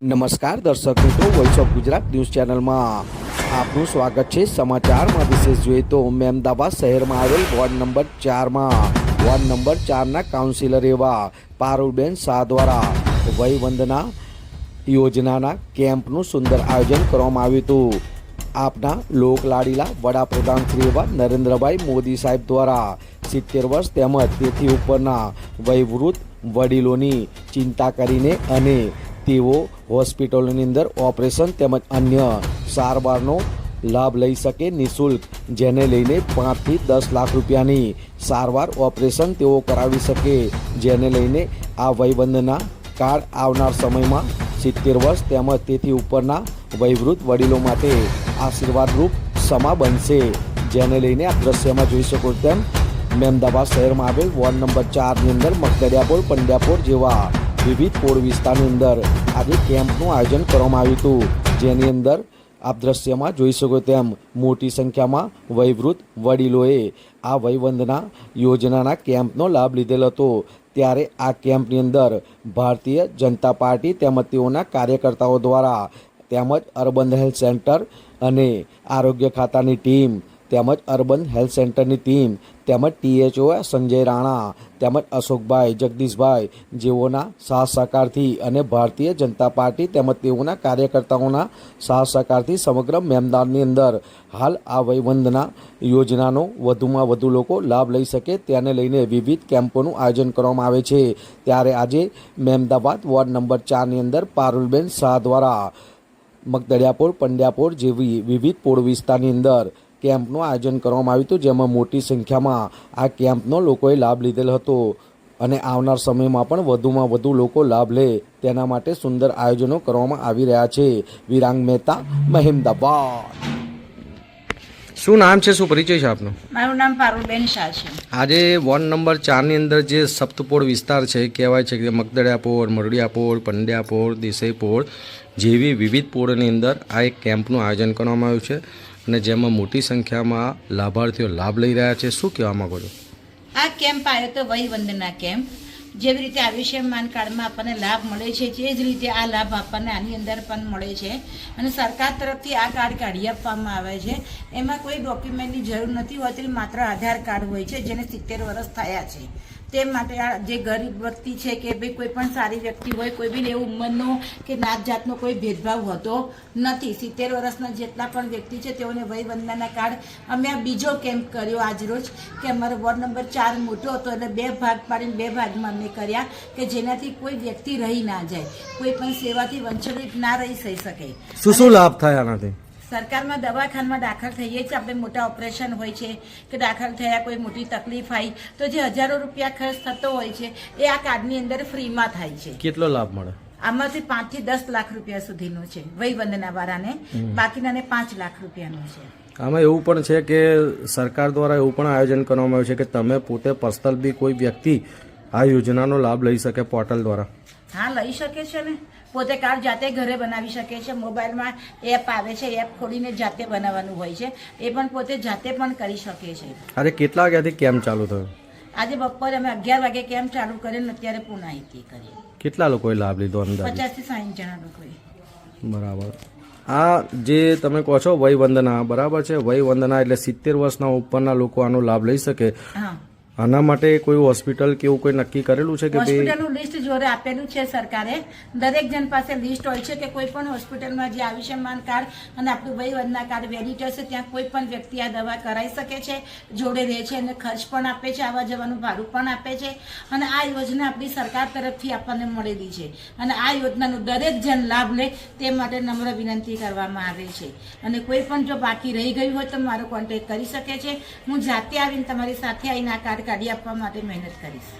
નમસ્કાર, દર્શક મિત્રો વોઇસ ઓફ ગુજરાત ન્યૂઝ ચેનલમાં આપનું સ્વાગત છે. સમાચારમાં વિશેષ જોઈએ તો મહેમદાબાદ શહેરમાં આવેલ વોર્ડ નંબર ચારમાં, વોર્ડ નંબર ચારના કાઉન્સિલર એવા પારુલબેન શાહ દ્વારા વયવંદના યોજનાના કેમ્પનું સુંદર આયોજન કરવામાં આવ્યું હતું. આપના લોકલાડીલા વડાપ્રધાન શ્રી એવા નરેન્દ્રભાઈ મોદી સાહેબ દ્વારા સિત્તેર વર્ષ તેમજ તેથી ઉપરના વયવૃદ્ધ વડીલોની ચિંતા કરીને અને તેઓ હોસ્પિટલોની અંદર ઓપરેશન તેમજ અન્ય સારવારનો લાભ લઈ શકે નિઃશુલ્ક, જેને લઈને પાંચથી દસ લાખ રૂપિયાની સારવાર ઓપરેશન તેઓ કરાવી શકે, જેને લઈને આ વયબંધના કાર્ડ આવનાર સમયમાં સિત્તેર વર્ષ તેમજ તેથી ઉપરના વયવૃદ્ધ વડીલો માટે આશીર્વાદરૂપ સમા બનશે, જેને લઈને આ દ્રશ્યમાં જોઈ શકો તેમ મહેમદાબાદ શહેરમાં આવેલ વોર્ડ નંબર ચારની અંદર મકદરિયાપોર પંડ્યાપોર જેવા વિવિધ પોળ વિસ્તારની અંદર આજે કેમ્પનું આયોજન કરવામાં આવ્યું હતું. જેની અંદર આપ દ્રશ્યમાં જોઈ શકો તેમ મોટી સંખ્યામાં વયવૃદ્ધ વડીલોએ આ વયવંદના યોજનાના કેમ્પનો લાભ લીધેલ હતો. ત્યારે આ કેમ્પની અંદર ભારતીય જનતા પાર્ટી તેમજ તેઓના કાર્યકર્તાઓ દ્વારા તેમજ અર્બન હેલ્થ સેન્ટર અને આરોગ્ય ખાતાની ટીમ તેમજ અર્બન હેલ્થ સેન્ટરની ટીમ, તેમજ ટીએચઓ સંજય રાણા, તેમજ અશોકભાઈ જગદીશભાઈ જેઓના સાથ સહકારથી અને ભારતીય જનતા પાર્ટી તેમજ તેઓના કાર્યકર્તાઓના સાથ સહકારથી સમગ્ર મેમદાનની અંદર હાલ આ વયવંદના યોજનાનો વધુમાં વધુ લોકો લાભ લઈ શકે તેને લઈને વિવિધ કેમ્પોનું આયોજન કરવામાં આવે છે. ત્યારે આજે મહેમદાબાદ વોર્ડ નંબર ચારની અંદર પારુલબેન શાહ દ્વારા મગદડિયાપોર પંડ્યાપોર જેવી વિવિધ પોળ વિસ્તારની અંદર કેમ્પનું આયોજન કરવામાં આવ્યું હતું જેમાં મોટી સંખ્યામાં આ કેમ્પનો લોકોએ લાભ લીધેલ હતો. અને આવનાર સમયમાં પણ વધુમાં વધુ લોકો લાભ લે તેના માટે સુંદર આયોજનો કરવામાં આવી રહ્યા છે. વિરાંગ મહેતા મહેમદાબાદ. શું નામ છે? શું પરિચય છે આપનો? મારું નામ પારુલબેન શાહ છે. આજે વોર્ડ નંબર ચારની અંદર જે સપ્તપોળ વિસ્તાર છે કહેવાય છે કે મગદડિયાપોળ મરડિયાપોળ દેસાઈ પોળ જેવી વિવિધ પોળની અંદર આ એક કેમ્પનું આયોજન કરવામાં આવ્યું છે. અને જેમાં મોટી સંખ્યામાં લાભાર્થીઓ લાભ લઈ રહ્યા છે. શું કહેવા માંગો છો? આ કેમ્પ આવ્યો તો વય વંદના કેમ્પ. જેવી રીતે આયુષ્યમાન કાર્ડમાં આપણને લાભ મળે છે તે જ રીતે આ લાભ આપણને આની અંદર પણ મળે છે. અને સરકાર તરફથી આ કાર્ડ કાઢી આપવામાં આવે છે. એમાં કોઈ ડોક્યુમેન્ટની જરૂર નથી હોતી, માત્ર આધાર કાર્ડ હોય છે, જેને સિત્તેર વર્ષ થયા છે. તે માટે આ જે ગરીબ વ્યક્તિ છે કે ભાઈ કોઈ પણ સારી વ્યક્તિ હોય, કોઈ બી એવું ઉંમરનો કે નાત જાતનો કોઈ ભેદભાવ હોતો નથી. સિત્તેર વર્ષના જેટલા પણ વ્યક્તિ છે, તેઓને વય વંદનાના કાર્ડ અમે આ બીજો કેમ્પ કર્યો આજરોજ કે અમારો વોર્ડ નંબર ચાર મોટો હતો, એટલે બે ભાગ પાડીને બે ભાગમાં અમે કર્યા કે જેનાથી કોઈ વ્યક્તિ રહી ના જાય, કોઈ પણ સેવાથી વંચિત ના રહી શકે. શું શું લાભ થાય આનાથી? સરકારમાં દવાખાનામાં દાખલ થઈએ છીએ આપણે મોટા ઓપરેશન હોય છે કે દાખલ થયા કોઈ મોટી તકલીફ આવી તો જે હજારો રૂપિયા ખર્ચ થતો હોય છે એ આ કાર્ડની અંદર ફ્રીમાં થાય છે. કેટલો લાભ મળે? આમાંથી પાંચથી દસ લાખ રૂપિયા સુધીનો છે વયવંદના વાળાને બાકીનાને પાંચ લાખ રૂપિયાનો છે. આમાં એવું પણ છે કે સરકાર દ્વારા એવું પણ આયોજન કરવામાં આવ્યું છે કે તમે પોતે પર્સનલ બી કોઈ વ્યક્તિ આ યોજનાનો લાભ લઈ શકે પોર્ટલ દ્વારા. હા લઈ શકે છે ને. પોતે કાર્ડ જાતે ઘરે બનાવી શકે છે. મોબાઈલમાં એપ આવે છે. એપ ખોલીને જાતે બનાવવાનું હોય છે. એ પણ પોતે જાતે પણ કરી શકે છે. આજે કેટલા વાગ્યાથી કેમ્પ ચાલુ થયો? આજે બપોરે અમે અગિયાર વાગે કેમ ચાલુ કરીને અત્યારે પૂર્ણાહિતી કરી કેટલા લોકોએ લાભ લીધો અંદાજે પચાસથી સાઠ જણા લોકોએ. બરાબર. આ જે તમે કહો છો વય વંદના બરાબર છે? વય વંદના એટલે સિત્તેર વર્ષના ઉપરના લોકો આનો લાભ લઈ શકે. આના માટે કોઈ હોસ્પિટલ કે એવું કોઈ નક્કી કરેલું છે કે હોસ્પિટલનું લિસ્ટ જોડે આપેલું છે સરકારે. દરેક જણ પાસે લિસ્ટ હોય છે કે કોઈ પણ હોસ્પિટલમાં જે આયુષ્યમાન કાર્ડ અને આપણું વયવંદના કાર્ડ વેલિડ છે, ત્યાં કોઈ પણ વ્યક્તિ આ દવા કરાવી શકે છે, જોડે રહે છે અને ખર્ચ પણ આપે છે, આવવા જવાનું ભાડું પણ આપે છે અને આ યોજના આપણી સરકાર તરફથી આપણને મળેલી છે અને આ યોજનાનો દરેક જણ લાભ લે તે માટે નમ્ર વિનંતી કરવામાં આવે છે. અને કોઈ પણ જો બાકી રહી ગયું હોય તો મારો કોન્ટેક્ટ કરી શકે છે. હું જાતે આવીને તમારી સાથે આવીને આ કાર્ડ કાઢી આપવા માટે મહેનત કરીશ.